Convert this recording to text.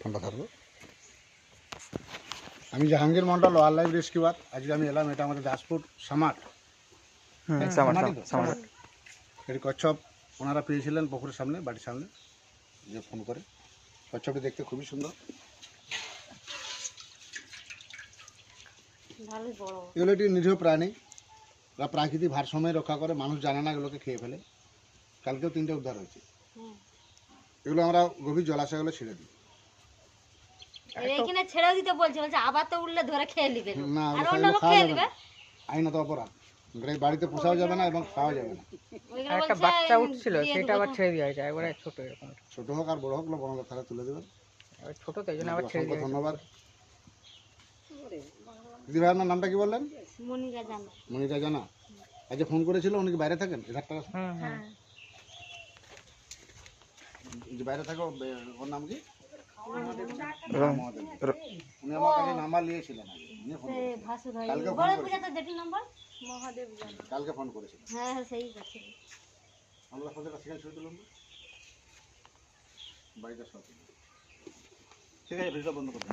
ফোনটা ধরবো আমি Jahangir Mondal wild life rescuer আজকে আমি এলাম এটা আমাদের দাসপুর সামাট? সামার এটি কচ্ছপ ওনারা পেয়েছিলেন পুকুরের সামনে বাড়ির সামনে। যে ফোন করে। কচ্ছপটি দেখতে খুবই সুন্দর। এগুলো একটি নিরীহ প্রাণী। ওরা প্রাকৃতিক ভারসাম্য রক্ষা করে মানুষ জানে না এগুলোকে খেয়ে ফেলে। কালকেও তিনটে উদ্ধার হয়েছে। এগুলো আমরা গভীর জলাশয়গুলো ছেড়ে দিই। এইখানে ছেড়েও দিতে বলছে বলছে আবার তো উঠলে ধরে খেয়ে নিবে। না আর অন্য লোক খেয়ে নিবে। আইনত অপরাধ। এগুলো বাড়িতে পোষাও যাবে না এবং খাওয়া যাবে না। একটা বাচ্চা উঠছিল সেটা আবার ছেড়ে দেওয়া হয়েছে একবারে ছোট এরকম। ছোট হোক আর বড় হোক বড় তারা তুলে দেবেন ছোট তো এই জন্য আবার ছেড়ে দেওয়া ধন্যবাদ। দিদি ভাই আপনার নামটা কি বললেন? মনিকা জানো। মনিকা জানা। আজকে ফোন করেছিল উনি কি বাইরে থাকেন? এধার টাকা হুম হ্যাঁ। বাইরে থাকো ওর নাম কি। উনি আমার কাছে নাম্বার নিয়েছিলেন উনি ফোন সে করেছিলেন। ভাসুর কালকে ফোন কালকে করেছিলেন। হ্যাঁ হ্যাঁ সেই আছে আমরা শুরু সব ঠিক আছে ভিডিও বন্ধ আছে।